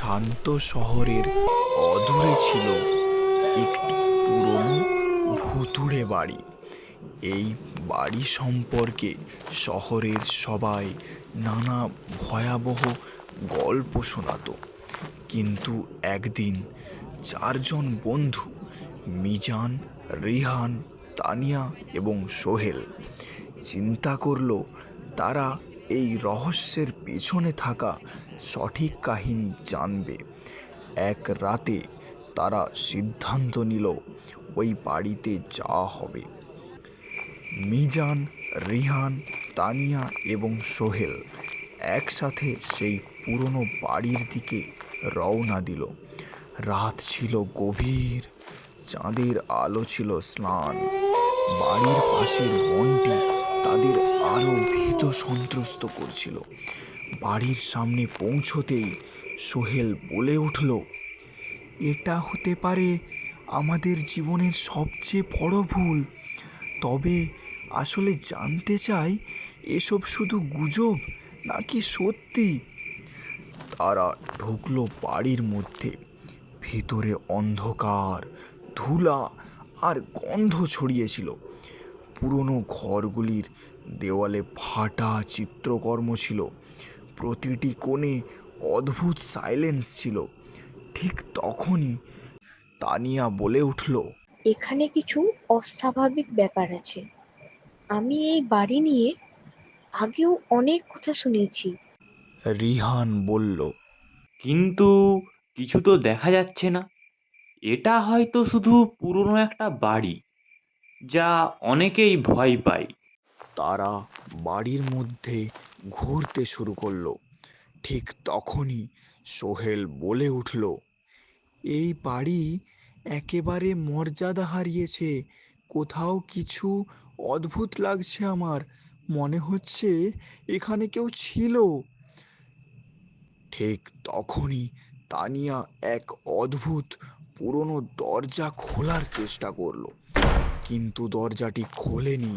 শান্ত শহরের অদূরে ছিল একটি পুরনো ভুতুড়ে বাড়ি। এই বাড়ি সম্পর্কে শহরের সবাই নানা ভয়াবহ গল্প শোনাতো। কিন্তু একদিন চারজন বন্ধু, মিজান, রিহান, তানিয়া এবং সোহেল, চিন্তা করল, তারা এই রহস্যের পেছনে থাকা সঠিক কাহিনী জানবে। এক রাতে তারা সিদ্ধান্ত নিল, ওই বাড়িতে যাওয়া হবে। মিজান, রিহান, তানিয়া এবং সোহেল একসাথে সেই পুরনো বাড়ির দিকে রওনা দিল। রাত ছিল গভীর, চাঁদের আলো ছিল স্নান। বাড়ির পাশের বনটি তাদের আরও ভীত সন্ত্রস্ত করছিল। বাড়ির সামনে পৌঁছতেই সোহেল বলে উঠল, এটা হতে পারে আমাদের জীবনের সবচেয়ে বড় ভুল। তবে আসলে জানতে চাই, এসব শুধু গুজব নাকি সত্যি? তারা ঢুকলো বাড়ির মধ্যে। ভিতরে অন্ধকার, ধুলা আর গন্ধ ছড়িয়েছিল। পুরনো ঘরগুলির দেওয়ালে ফাটা চিত্রকর্ম ছিল। প্রতিটি কোণে অদ্ভুত সাইলেন্স ছিল। ঠিক তখনই তানিয়া বলে উঠল এখানে কিছু অস্বাভাবিক ব্যাপার আছে। আমি এই বাড়ি নিয়ে আগেও অনেক কথা শুনেছি। রিহান বলল কিন্তু কিছু তো দেখা যাচ্ছে না। এটা হয়তো শুধু পুরনো একটা বাড়ি যা অনেকেই ভয় পায়। তারা বাড়ির মধ্যে ঘুরতে শুরু করল। ঠিক তখনই সোহেল বলে উঠল, এই বাড়ি একেবারে মর্যাদা হারিয়েছে। কোথাও কিছু অদ্ভুত লাগছে আমার। মনে হচ্ছে এখানে কেউ ছিল। ঠিক তখনই তানিয়া এক অদ্ভুত পুরনো দরজা খোলার চেষ্টা করল, কিন্তু দরজাটি খোলেনি।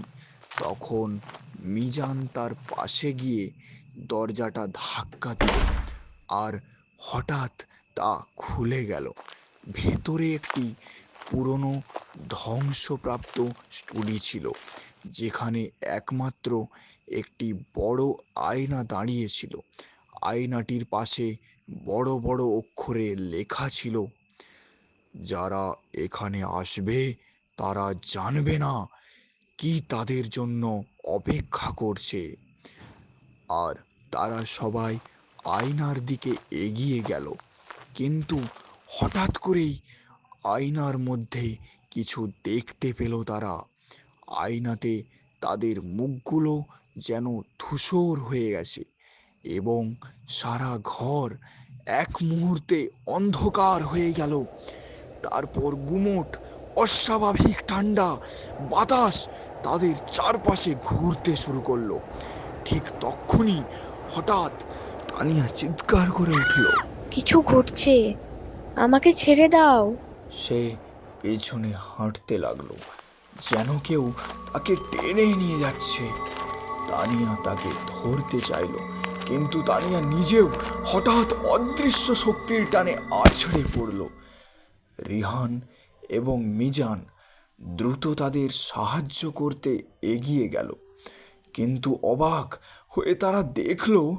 তখন মিজান তার পাশে গিয়ে দরজাটা ধাক্কা দিল আর হঠাৎ তা খুলে গেল। ভেতরে একটি পুরনো ধ্বংসপ্রাপ্ত স্টুডি ছিল, যেখানে একমাত্র একটি বড় আয়না দাঁড়িয়েছিল আয়নাটির পাশে বড় বড় অক্ষরে লেখা ছিল, যারা এখানে আসবে তারা জানবে না কি তাদের জন্য অপেক্ষা করছে? আর তারা সবাই আয়নার দিকে এগিয়ে গেল। কিন্তু হঠাৎ করেই আয়নার মধ্যে কিছু দেখতে পেল তারা। আয়নাতে তাদের মুখগুলো যেন ধূসর হয়ে গেছে এবং সারা ঘর এক মুহূর্তে অন্ধকার হয়ে গেল। তারপর গুমোট অস্বাভাবিক ঠান্ডা বাতাস তাদের চারপাশে ঘুরতে শুরু করল। ঠিক তখনই হঠাৎ তানিয়া চিৎকার করে উঠল। কিছু ঘটছে? আমাকে ছেড়ে দাও! সে পেছনে হাঁটতে লাগল যেন কেউ তাকে টেনে নিয়ে যাচ্ছে। তানিয়া তাকে ধরতে চাইলো কিন্তু তানিয়া নিজেও হঠাৎ অদৃশ্য শক্তির টানে আছড়ে পড়ল। রিহান এবং মিজান দ্রুত তাদের সাহায্য করতে এগিয়ে গেল। কিন্তু অবাক হয়ে তারা দেখল,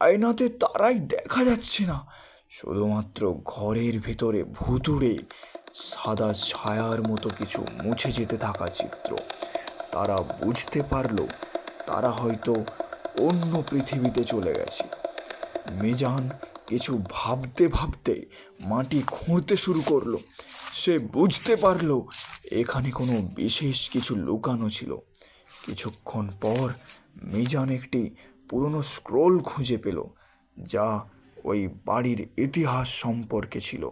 আয়নাতে তারাই দেখা যাচ্ছে না। শুধুমাত্র ঘরের ভেতরে ভুতুড়ে সাদা ছায়ার মতো কিছু মুছে যেতে থাকা চিত্র। তারা বুঝতে পারল, তারা হয়তো অন্য পৃথিবীতে চলে গেছে। মিজান কিছু ভাবতে ভাবতে মাটি খুঁড়তে শুরু করল। সে বুঝতে পারল এখানে কোনো বিশেষ কিছু লুকানো ছিল। কিছুক্ষণ পর মিজান একটি পুরনো স্ক্রোল খুঁজে পেল, যা ওই বাড়ির ইতিহাস সম্পর্কে ছিল।